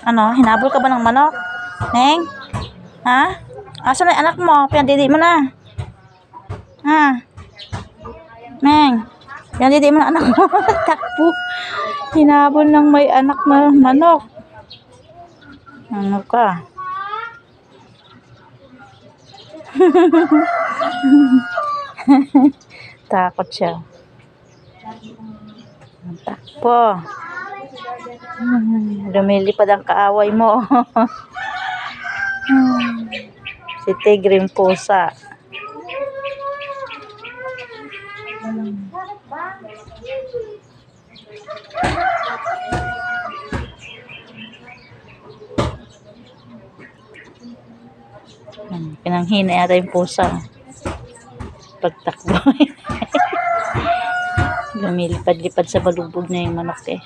Ano, hinabol ka ba ng manok? Neng? Ha? Asa na yung anak mo? Pinadidi mo na. Ha? Neng? Pinadidi mo na anak mo. Takbo. Hinabol ng may anak na manok. Ano ka? Takot siya. Takbo. Hmm, Lumilipad ang kaaway mo. Si Tigring Pusa. Hmm, Pinanghina yata yung pusa. Pagtakbo. Lumilipad-lipad sa balubog na yung manok eh.